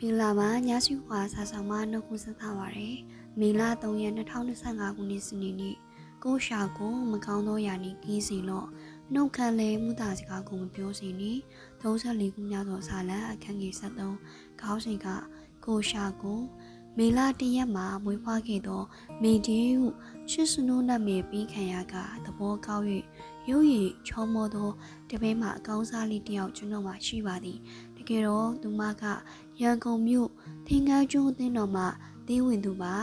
မင်္ဂလာပါညစုခွာစာဆောင်မနှုတ်ခွန်းဆက်ထားပါရယ်မေလ3ရက်2025ခုနှစ်စနေနေ့ကိုရှာကိုမကောင်းသောယာနေကင်းစီလို့နှုတ်ခမ်းလဲမူတာစကားကိုမပြောစီနေ34ခုမြောက်သောစာလံအခန်းကြီး73ခေါင်းစဉ်ကကိုရှာကိုမေလတရက်မှာမွေးဖွားခဲ့သောမေဒီဟုချစ်စနိုးနတ်မေပြီးခံရကသဘောကောက်၍ရုပ်ရည်ချောမောသောတပင်းမှာအကောင်းစားလေးတစ်ယောက်ကျွန်တော်မှရှိပါသည်တ ကယ်တော့သူမကရန်ကုန်မြို့သင်္ကန်းကျွန်းအသင်းတော်မှသေးဝင်သူပါ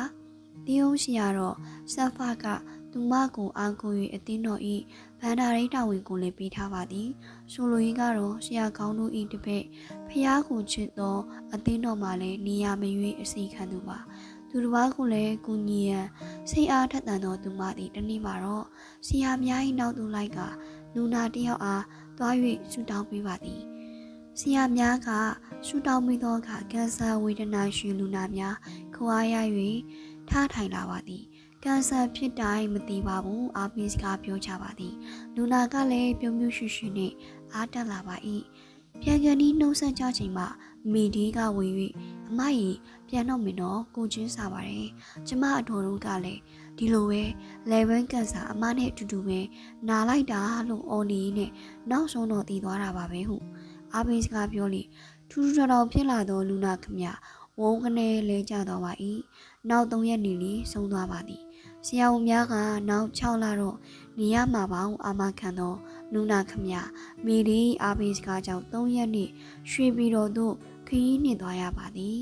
တေးအောင်ရှိရတော့ဆက်ဖကသူမကိုအားကို၍အသင်းတော်ဤဗန္ဒာရိတာဝန်ကိုလည်းပေးထားပါသည်ဆိုလိုရင်းကတော့ဆရာကောင်းတို့ဤတပည့်ဖျားကိုချစ်သောအသင်းတော်မှလည်းနေရာမရွေးအစီခံသူပါသူတစ်ပါးကိုလည်းကုညီရန်စိတ်အားထက်သန်သောသူမသည်တနေ့မှာတော့ဆရာအများကြီးနောက်သူလိုက်ကလူနာတစ်ယောက်အားသွား၍ဆူတောင်းပေးပါသည် ဆရာများကရှူတောင်းမိသောအခါကင်ဆာဝေဒနာရှင်လူနာများခွာရ၍ထားထိုင်လာပါသည်ကင်ဆာဖြစ်တိုင်းမသိပါဘူးအာပီစကားပြောချပါသည်လူနာကလည်းပြုံးပြုံးရွှွှွနှင့်အားတက်လာပါ၏ပြန်ကန်ဒီနှုံးဆက်ကြချိန်မှာမိဒီကဝင်၍အမကြီးပြန်တော့မင်းတော့ကိုချင်းစားပါတယ်ကျမအတော်တို့ကလည်းဒီလိုပဲ11ကန်ဆာအမနဲ့အတူတူပဲနာလိုက်တာလို့အော်နေနဲ့နောက်ဆုံးတော့တည်သွားတာပါပဲဟု အာပီစကားပြောလေထူးထူးထောင်ဖြစ်လာသောလူနာခမဝုန်းကနေလဲကျသွားပါ၏နောက်၃ရက်နေလီဆုံးသွားပါသည်ဆရာဝန်များကနောက်6လတော့နေရမှာပါဟုအာမခံသောလူနာခမမိဒီအာဘေးစကားကြောင့်၃ရက်နေရွှေပြည်တော်သို့ခရီးနှင်သွားရပါသည်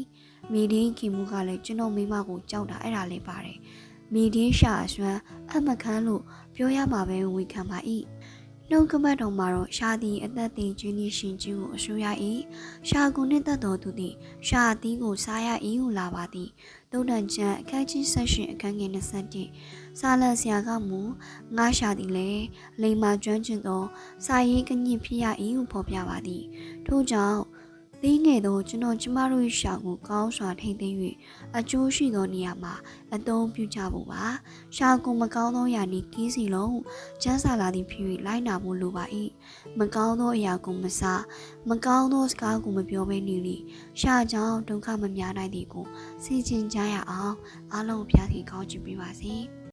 မိဒီခင်မှုကလည်းကျွန်တော်မိမကိုကြောက်တာအဲ့ဒါလေးပါတယ်မိဒီရှာအစွမ်းအမခန်းလို့ပြောရမှာပဲဝေခံပါ၏ နှုတ်ကပတ်တော်မှာတော့ရှာသည်အသက်တင်ခြင်းနှင့်ရှင်ခြင်းကိုအဆိုရ၏ရှာကုနှင့်တတ်တော်သူသည်ရှာအသီးကိုစားရ၏ဟုလာပါသည်တုံတန်ချံအခန်းကြီးဆက်ရှင်အခန်းငယ်21စာလန်ဆရာကမူငါရှာသည်လေလိမ္မာကျွမ်းကျင်သောစာရေးကညစ်ဖြစ်ရ၏ဟုဖော်ပြပါသည်ထို့ကြောင့် သေးငယ်သောကျွန်တော်ကျမတို့ရဲ့ရှာကိုကောင်းစွာထိမ့်သိမ်း၍အကျိုးရှိသောနေရာမှာအသုံးပြုကြဖို့ပါရှာကိုမကောင်းသောအရာနှင့်ကင်းစီလုံးကျန်းစာလာသည်ဖြစ်၍လိုက်နာဖို့လိုပါ၏မကောင်းသောအရာကိုမစားမကောင်းသောစကားကိုမပြောဘဲနေလေရှာကြောင့်ဒုက္ခမများနိုင်သည်ကိုသိကျင်ကြရအောင်အားလုံးဖျားခင်ကောင်းချီးပေးပါစေ။